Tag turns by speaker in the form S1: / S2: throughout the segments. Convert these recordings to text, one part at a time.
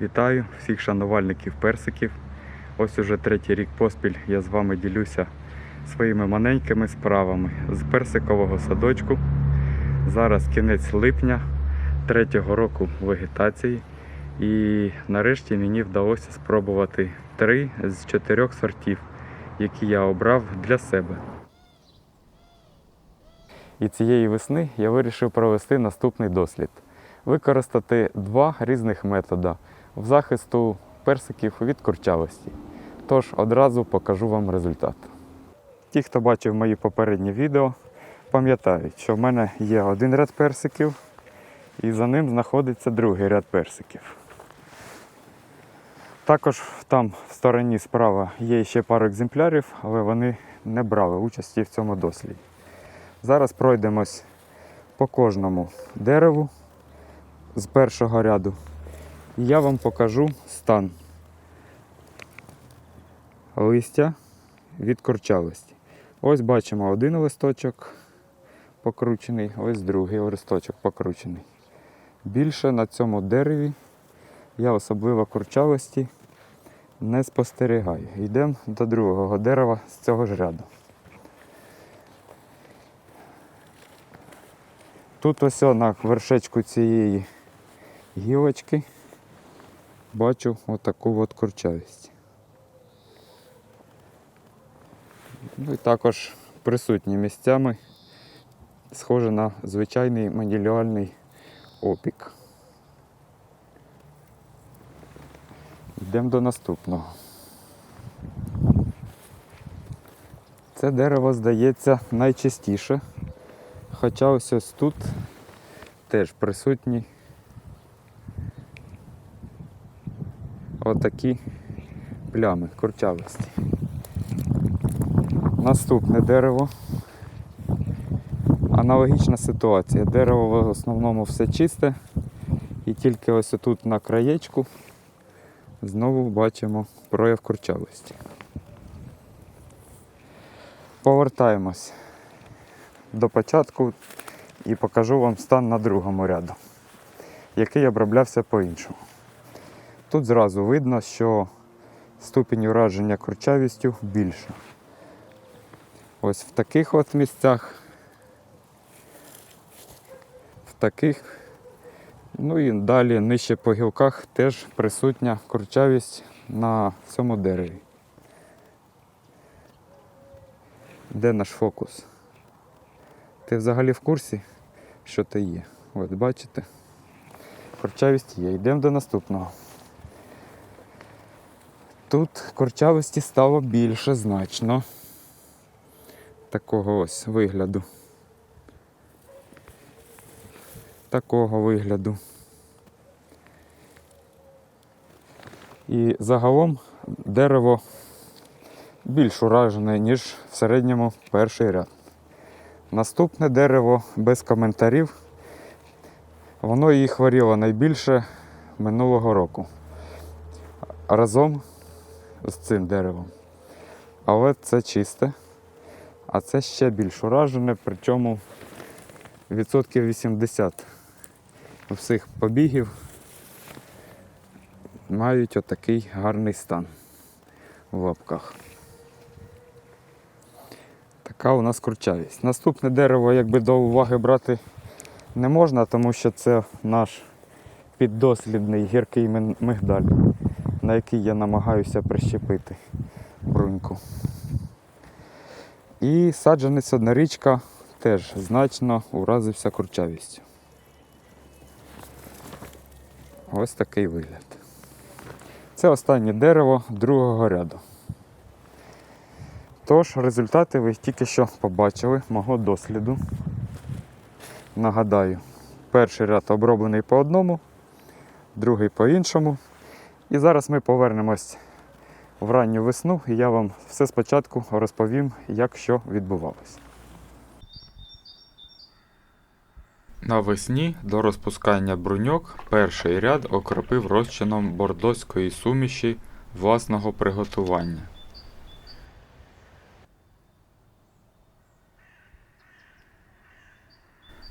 S1: Вітаю всіх шанувальників персиків. Ось уже третій рік поспіль я з вами ділюся своїми маленькими справами з персикового садочку. Зараз кінець липня третього року вегетації. І нарешті мені вдалося спробувати три з чотирьох сортів, які я обрав для себе. І цієї весни я вирішив провести наступний дослід. Використати два різних методи в захисту персиків від курчавості. Тож одразу покажу вам результат. Ті, хто бачив мої попередні відео, пам'ятають, що в мене є один ряд персиків, і за ним знаходиться другий ряд персиків. Також там в стороні справа є ще пару екземплярів, але вони не брали участі в цьому досліді. Зараз пройдемось по кожному дереву з першого ряду. Я вам покажу стан листя від корчавості. Ось бачимо один листочок покручений, ось другий листочок покручений. Більше на цьому дереві я особливо курчавості не спостерігаю. Йдемо до другого дерева з цього ж ряду. Тут ось на вершечку цієї гілочки бачу отаку от курчавість. Ну і також присутні місцями схоже на звичайний манілюальний опік. Йдемо до наступного. Це дерево здається найчастіше, хоча ось ось тут теж присутні отакі плями курчавості. Наступне дерево. Аналогічна ситуація. Дерево в основному все чисте. І тільки ось тут на краєчку знову бачимо прояв курчавості. Повертаємось до початку і покажу вам стан на другому ряду, який оброблявся по-іншому. Тут зразу видно, що ступінь ураження курчавістю більша. Ось в таких от місцях, в таких, ну і далі нижче по гілках теж присутня курчавість на цьому дереві. Де наш фокус? Ти взагалі в курсі, що ти є? От бачите? Курчавість є. Йдемо до наступного. Тут курчавості стало більше значно такого ось вигляду. Такого вигляду. І загалом дерево більш уражене, ніж в середньому перший ряд. Наступне дерево без коментарів. Воно її хворіло найбільше минулого року. Разом з цим деревом. Але це чисте, а це ще більш уражене, причому відсотків 80 всіх побігів мають отакий гарний стан в лапках. Така у нас курчавість. Наступне дерево якби до уваги брати не можна, тому що це наш піддослідний гіркий мигдаль, на який я намагаюся прищепити бруньку. І саджанець однорічка теж значно уразився курчавістю. Ось такий вигляд. Це останнє дерево другого ряду. Тож, результати ви тільки що побачили мого досліду. Нагадаю, перший ряд оброблений по одному, другий по іншому. І зараз ми повернемось в ранню весну, і я вам все спочатку розповім, як що відбувалося. Навесні до розпускання бруньок перший ряд окропив розчином бордоської суміші власного приготування.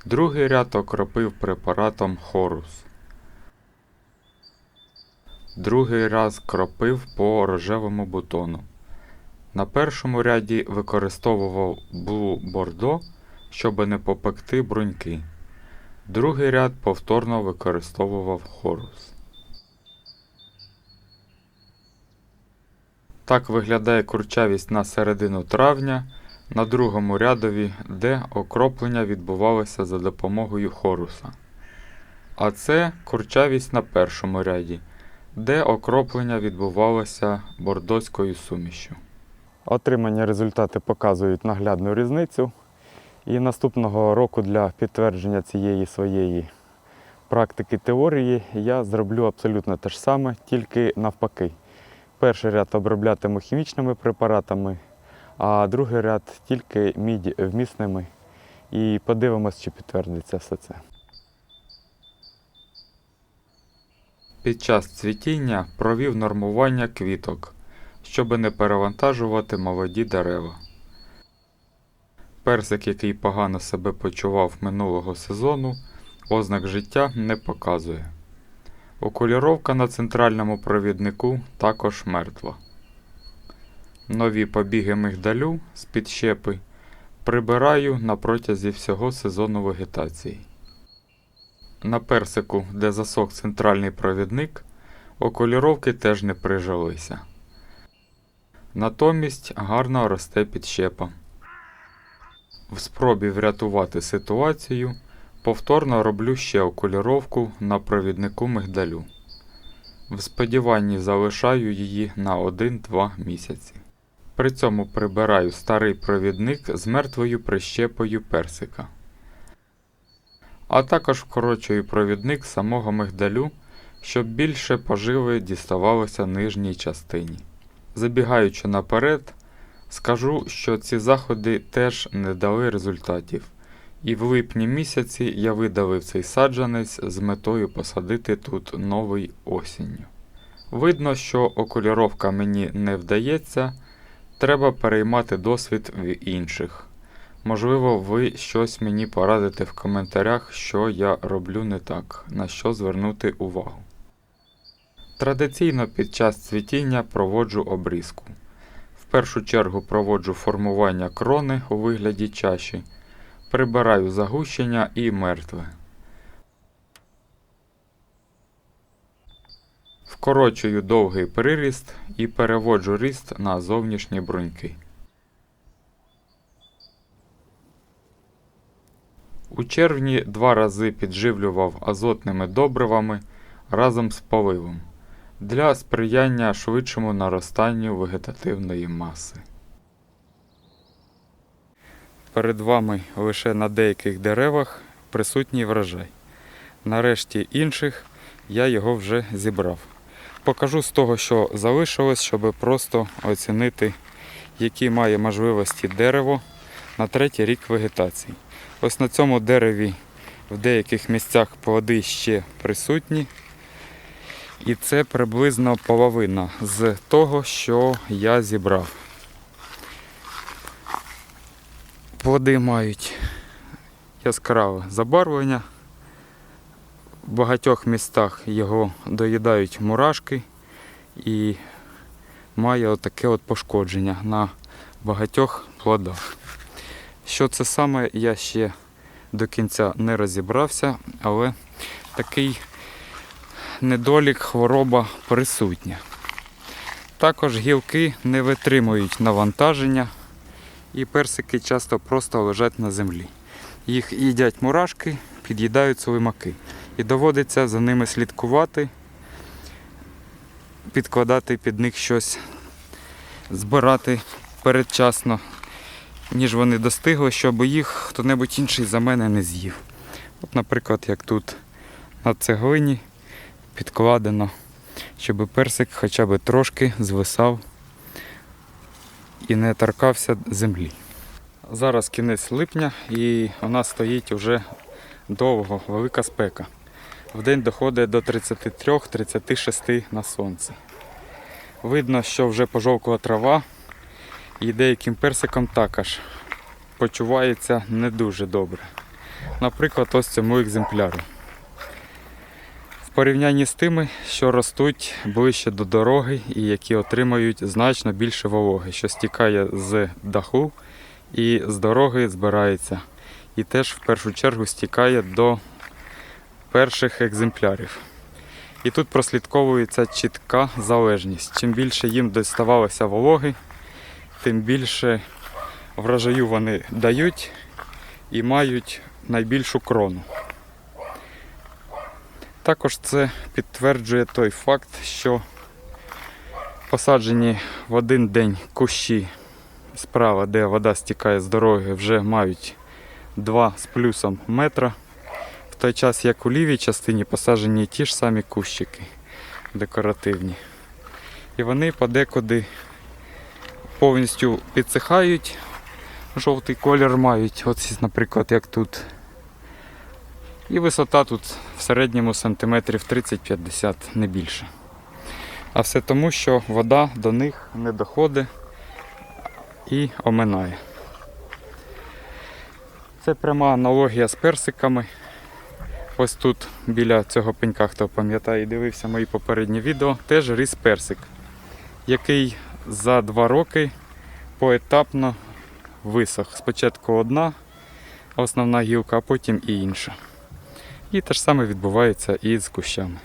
S1: Другий ряд окропив препаратом Хорус. Другий раз кропив по рожевому бутону. На першому ряді використовував Blue Bordeaux, щоб не попекти бруньки. Другий ряд повторно використовував хорус. Так виглядає курчавість на середину травня на другому рядові, де окроплення відбувалося за допомогою хоруса. А це курчавість на першому ряді, де окроплення відбувалося бордоською сумішю. Отримані результати показують наглядну різницю. І наступного року для підтвердження цієї своєї практики теорії я зроблю абсолютно те ж саме, тільки навпаки. Перший ряд оброблятиму хімічними препаратами, а другий ряд тільки мідь вмісними. І подивимось, чи підтвердиться все це. Під час цвітіння провів нормування квіток, щоб не перевантажувати молоді дерева. Персик, який погано себе почував минулого сезону, ознак життя не показує. Окуліровка на центральному провіднику також мертва. Нові побіги мигдалю з під щепи прибираю на протязі всього сезону вегетації. На персику, де засох центральний провідник, окуліровки теж не прижилися. Натомість гарно росте підщепа. В спробі врятувати ситуацію повторно роблю ще окуліровку на провіднику мигдалю. В сподіванні залишаю її на 1-2 місяці. При цьому прибираю старий провідник з мертвою прищепою персика. А також вкорочую провідник самого мигдалю, щоб більше поживи діставалося нижній частині. Забігаючи наперед, Скажу, що ці заходи теж не дали результатів, і в липні місяці я видалив цей саджанець з метою посадити тут новий осінню. Видно, що окуліровка мені не вдається, треба переймати досвід в інших. Можливо, ви щось мені порадите в коментарях, що я роблю не так, на що звернути увагу. Традиційно під час цвітіння проводжу обрізку. В першу чергу проводжу формування крони у вигляді чаші, прибираю загущення і мертве. Вкорочую довгий приріст і переводжу ріст на зовнішні бруньки. У червні два рази підживлював азотними добривами разом з поливом для сприяння швидшому наростанню вегетативної маси. Перед вами лише на деяких деревах присутній врожай. Нарешті інших я його вже зібрав. Покажу з того, що залишилось, щоб просто оцінити, які має можливості дерево на третій рік вегетації. Ось на цьому дереві в деяких місцях плоди ще присутні. І це приблизно половина з того, що я зібрав. Плоди мають яскраве забарвлення. В багатьох містах його доїдають мурашки і має отаке от пошкодження на багатьох плодах. Що це саме, я ще до кінця не розібрався, але такий недолік, хвороба присутня. Також гілки не витримують навантаження і персики часто просто лежать на землі. Їх їдять мурашки, під'їдають слимаки. І доводиться за ними слідкувати, підкладати під них щось, збирати передчасно, ніж вони достигли, щоб їх хто-небудь інший за мене не з'їв. От, наприклад, як тут на цеглині підкладено, щоб персик хоча б трошки звисав і не торкався землі. Зараз кінець липня і у нас стоїть вже довго велика спека. В день доходить до 33-36 на сонці. Видно, що вже пожовкла трава і деяким персиком також почувається не дуже добре. Наприклад, ось цьому екземпляру. В порівнянні з тими, що ростуть ближче до дороги і які отримають значно більше вологи, що стікає з даху і з дороги збирається. І теж в першу чергу стікає до перших екземплярів. І тут прослідковується чітка залежність. Чим більше їм доставалося вологи, тим більше врожаю вони дають і мають найбільшу крону. Також це підтверджує той факт, що посаджені в один день кущі справа, де вода стікає з дороги, вже мають 2 з плюсом метра. В той час, як у лівій частині посаджені ті ж самі кущики декоративні. І вони подекуди повністю підсихають, жовтий колір мають, от, наприклад, як тут. І висота тут в середньому сантиметрів 30-50, не більше. А все тому, що вода до них не доходить і оминає. Це пряма аналогія з персиками. Ось тут біля цього пенька, хто пам'ятає дивився мої попередні відео, теж ріс персик, який за два роки поетапно висох. Спочатку одна основна гілка, а потім і інша. І те ж саме відбувається і з кущами.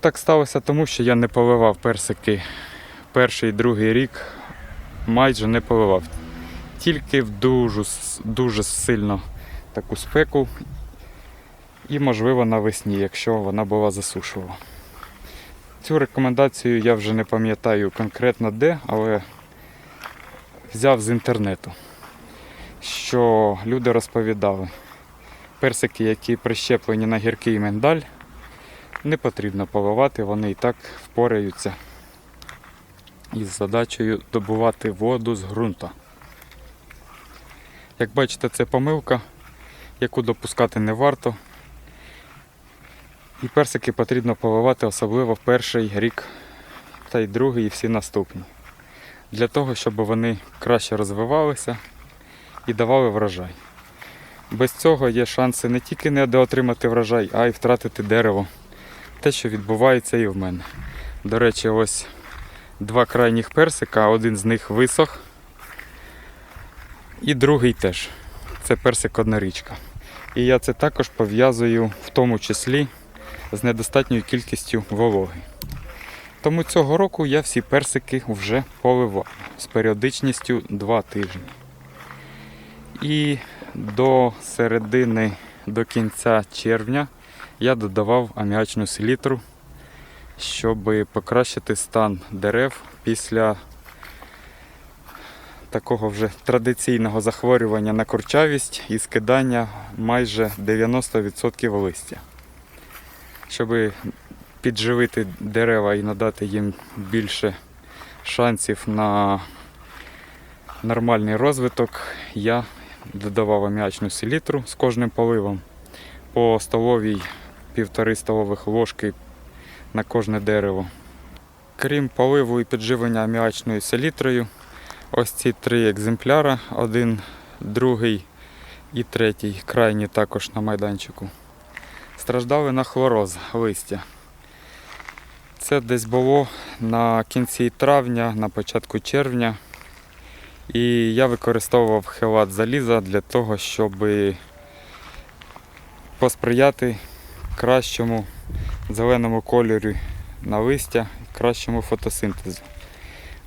S1: Так сталося тому, що я не поливав персики перший і другий рік, майже не поливав. Тільки в дуже, дуже сильно таку спеку і, можливо, навесні, якщо вона була засушувала. Цю рекомендацію я вже не пам'ятаю конкретно де, але взяв з інтернету, що люди розповідали. Персики, які прищеплені на гіркий миндаль, не потрібно поливати, вони і так впораються із задачею добувати воду з ґрунта. Як бачите, це помилка, яку допускати не варто. І персики потрібно поливати особливо в перший рік та й другий і всі наступні. Для того, щоб вони краще розвивалися і давали врожай. Без цього є шанси не тільки не отримати врожай, а й втратити дерево. Те, що відбувається і в мене. До речі, ось два крайніх персика, один з них висох, і другий теж. Це персик однорічка. І я це також пов'язую в тому числі з недостатньою кількістю вологи. Тому цього року я всі персики вже поливав з періодичністю 2 тижні. І до середини, до кінця червня я додавав аміачну селітру, щоб покращити стан дерев після такого вже традиційного захворювання на курчавість і скидання майже 90% листя. Щоб підживити дерева і надати їм більше шансів на нормальний розвиток, я додавав аміачну селітру з кожним поливом по столовій півтори столових ложки на кожне дерево. Крім поливу і підживлення аміачною селітрою, ось ці три екземпляра, один, другий і третій, крайні також на майданчику, страждали на хлороз листя. Це десь було на кінці травня, на початку червня. І я використовував хелат заліза для того, щоб посприяти кращому зеленому кольорі на листя, кращому фотосинтезу.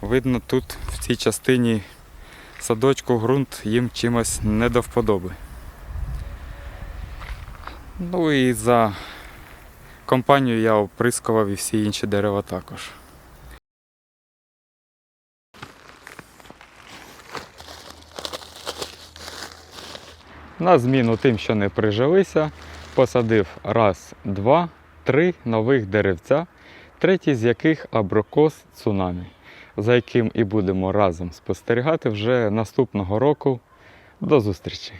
S1: Видно, тут в цій частині садочку ґрунт їм чимось не до вподоби. Ну і за компанію я оприскував і всі інші дерева також. На зміну тим, що не прижилися, посадив раз, два, три нових деревця, третій з яких абрикос цунамі, за яким і будемо разом спостерігати вже наступного року. До зустрічі!